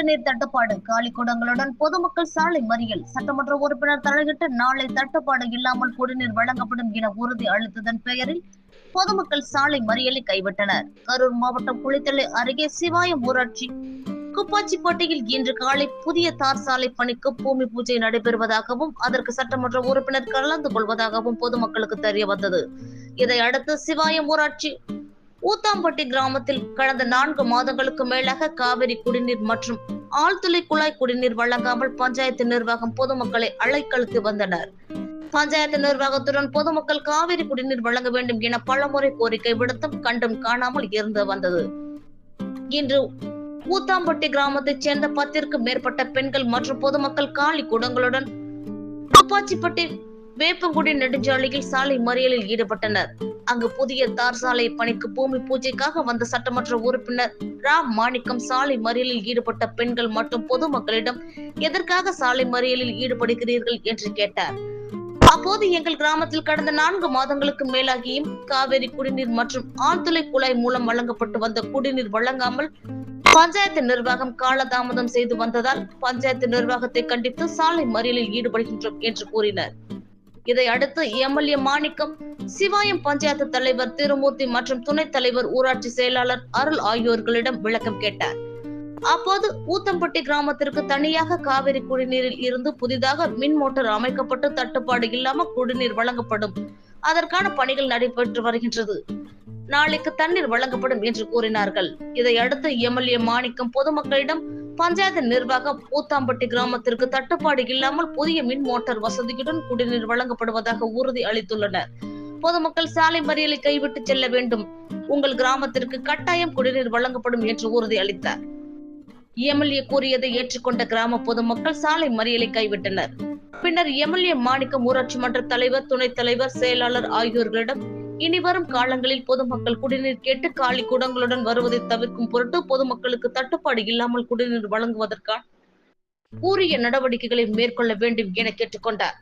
குடிநீர் தட்டுப்பாடு. காலி குடங்களுடன் பொதுமக்கள் சாலை மறியல். சட்டமன்ற உறுப்பினர் தலையிட்டு நாளை தட்டுப்பாடு இல்லாமல் குடிநீர் வழங்கப்படும் என உறுதி அளித்ததன் பெயரில் பொதுமக்கள் சாலை மறியலை கைவிட்டனர். கரூர் மாவட்டம் குளித்தலை அருகே சிவாயம் ஊராட்சி குப்பாச்சிப்பட்டியில் இன்று காலை புதிய தார் சாலை பணிக்கு பூமி பூஜை நடைபெறுவதாகவும் அதற்கு சட்டமன்ற உறுப்பினர் கலந்து கொள்வதாகவும் பொதுமக்களுக்கு தெரிய வந்தது இதை அடுத்து சிவாயம் ஊராட்சி ஊத்தாம்பட்டி கிராமத்தில் கடந்த நான்கு மாதங்களுக்கு மேலாக காவிரி குடிநீர் மற்றும் ஆழ்துளை குழாய் குடிநீர் வழங்காமல் பஞ்சாயத்து நிர்வாகம் பொதுமக்களை அலைக்கழித்து வந்தனர். பஞ்சாயத்து நிர்வாகத்துடன் பொதுமக்கள் காவிரி குடிநீர் வழங்க வேண்டும் என பலமுறை கோரிக்கை விடுத்தும் கண்டும் காணாமல் இருந்து வந்தது. இன்று ஊத்தாம்பட்டி கிராமத்தைச் சேர்ந்த பத்திற்கும் மேற்பட்ட பெண்கள் மற்றும் பொதுமக்கள் காலி குடங்களுடன் துப்பாச்சிப்பட்டி வேப்பங்குடி நெடுஞ்சாலையில் சாலை மறியலில் ஈடுபட்டனர். அங்கு புதிய தார் சாலை பணிக்கு பூமி பூஜைக்காக வந்த சட்டமன்ற உறுப்பினர் ராம் மாணிக்கம் சாலை மறியலில் ஈடுபட்ட பெண்கள் மற்றும் பொதுமக்களிடம் எதற்காக சாலை மறியலில் ஈடுபடுகிறீர்கள் என்று கேட்டார். அப்போது எங்கள் கிராமத்தில் கடந்த நான்கு மாதங்களுக்கு மேலாகியும் காவிரி குடிநீர் மற்றும் ஆழ்துளை குழாய் மூலம் வழங்கப்பட்டு வந்த குடிநீர் வழங்காமல் பஞ்சாயத்து நிர்வாகம் காலதாமதம் செய்து வந்ததால் பஞ்சாயத்து நிர்வாகத்தை கண்டித்து சாலை மறியலில் ஈடுபடுகின்றோம் என்று கூறினர். இதை அடுத்து எம்எல்ஏ மாணிக்கம் சிவாயம் பஞ்சாயத்து தலைவர் திருமூர்த்தி மற்றும் துணைத் தலைவர் ஊராட்சி செயலாளர் அருள் ஆகியோர்களிடம் விளக்கம் கேட்டார். அப்போது ஊத்தம்பட்டி கிராமத்திற்கு தனியாக காவிரி குடிநீரில் இருந்து புதிதாக மின் மோட்டார் அமைக்கப்பட்டு தட்டுப்பாடு இல்லாமல் குடிநீர் வழங்கப்படும். அதற்கான பணிகள் நடைபெற்று வருகின்றது. நாளைக்கு தண்ணீர் வழங்கப்படும் என்று கூறினார்கள். இதை அடுத்து எம்எல்ஏ மாணிக்கம் பொதுமக்களிடம் பஞ்சாயத்து நிர்வாகம் பூத்தாம்பட்டி கிராமத்திற்கு தட்டுப்பாடு இல்லாமல் புதிய மின் மோட்டார் வசதியுடன் குடிநீர் வழங்கப்படுவதாக உறுதி அளித்துள்ளனர். பொதுமக்கள் சாலை மறியலை கைவிட்டு செல்ல வேண்டும். உங்கள் கிராமத்திற்கு கட்டாயம் குடிநீர் வழங்கப்படும் என்று உறுதி அளித்தார். எம்எல்ஏ கூறியதை ஏற்றுக்கொண்ட கிராம பொதுமக்கள் சாலை மறியலை கைவிட்டனர். பின்னர் எம்எல்ஏ மாணிக்கம் ஊராட்சி மன்ற தலைவர் துணைத் தலைவர் செயலாளர் ஆகியோர்களிடம் இனி வரும் காலங்களில் பொதுமக்கள் குடிநீர் கேட்டு காலி குடங்களுடன் வருவதை தவிர்க்கும் பொருட்டு பொதுமக்களுக்கு தட்டுப்பாடு இல்லாமல் குடிநீர் வழங்குவதற்கான உரிய நடவடிக்கைகளை மேற்கொள்ள வேண்டும் என கேட்டுக்கொண்டார்.